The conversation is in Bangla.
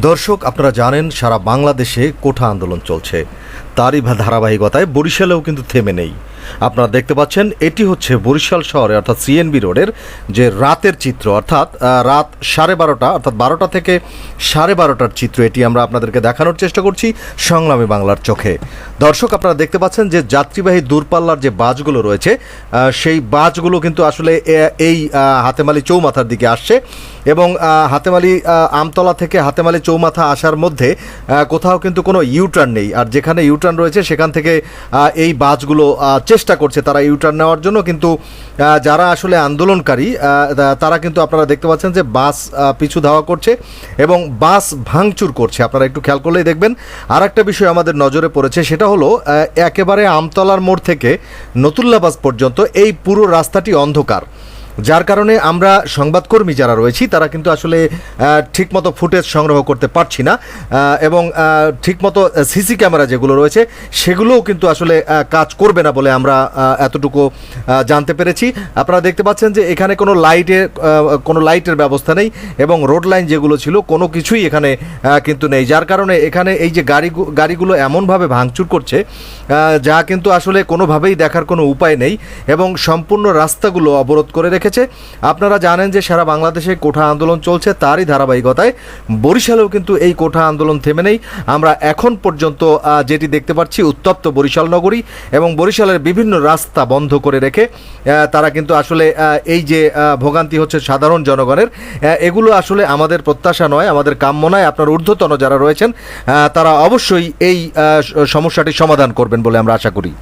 দর্শক আপনারা জানেন সারা বাংলাদেশে কোঠা আন্দোলন চলছে। তারই ধারাবাহিকতায় বরিশালেও কিন্তু থেমে নেই। আপনারা দেখতে পাচ্ছেন, এটি হচ্ছে বরিশাল শহরে, অর্থাৎ সিএনবি রোডের যে রাতের চিত্র, অর্থাৎ রাত সাড়ে বারোটা, অর্থাৎ বারোটা থেকে সাড়ে বারোটার চিত্র এটি আমরা আপনাদেরকে দেখানোর চেষ্টা করছি সংগ্রামী বাংলার চোখে। দর্শক, আপনারা দেখতে পাচ্ছেন যে যাত্রীবাহী দূরপাল্লার যে বাসগুলো রয়েছে সেই বাসগুলো কিন্তু আসলে এই হাতেমালি চৌমাথার দিকে আসছে এবং হাতেমালি আমতলা থেকে হাতেমালি চৌমাথা আসার মধ্যে কোথাও কিন্তু কোনো ইউটার্ন নেই। আর যেখানে ইউটার্ন রয়েছে, সেখান থেকে এই বাসগুলো চেষ্টা করছে তারা ইউটার্ন নেওয়ার জন্য, কিন্তু যারা আসলে আন্দোলনকারী তারা কিন্তু আপনারা দেখতে পাচ্ছেন যে বাস পিছু ধাওয়া করছে এবং বাস ভাঙচুর করছে। আপনারা একটু খেয়াল করলেই দেখবেন। আর একটা বিষয় আমাদের নজরে পড়েছে, সেটা হলো একেবারে আমতলার মোড় থেকে নতুল্লাবাস পর্যন্ত এই পুরো রাস্তাটি অন্ধকার। যার কারণে আমরা সংবাদকর্মী যারা রয়েছি, তারা কিন্তু আসলে ঠিকমতো ফুটেজ সংগ্রহ করতে পারছি না এবং ঠিকমতো সিসি ক্যামেরা যেগুলো রয়েছে, সেগুলোও কিন্তু আসলে কাজ করবে না বলে আমরা এতটুকু জানতে পেরেছি। আপনারা দেখতে পাচ্ছেন যে এখানে কোনো লাইটের কোনো লাইটের ব্যবস্থা নেই এবং রোড লাইন যেগুলো ছিল, কোনো কিছুই এখানে কিন্তু নেই। যার কারণে এখানে এই যে গাড়ি গাড়িগুলো এমনভাবে ভাঙচুর করছে যা কিন্তু আসলে কোনোভাবেই দেখার কোনো উপায় নেই এবং সম্পূর্ণ রাস্তাগুলো অবরোধ করে রেখেছে। আপনারা জানেন যে সারা বাংলাদেশে কোঠা আন্দোলন চলছে, তারই ধারাবাহিকতায়। বরিশালেও কিন্তু এই কোঠা আন্দোলন থেমে নেই। আমরা এখন পর্যন্ত যেটি দেখতে পাচ্ছি, উত্তপ্ত বরিশাল নগরী এবং বরিশালের বিভিন্ন রাস্তা বন্ধ করে রেখে তারা কিন্তু আসলে এই যে ভোগান্তি হচ্ছে সাধারণ জনগণের। এগুলো আসলে আমাদের প্রত্যাশা নয়, আমাদের কাম্য নয়। আপনার ঊর্ধ্বতন যারা রয়েছেন তারা অবশ্যই এই সমস্যাটি সমাধান করবেন বলে আমরা আশা করি।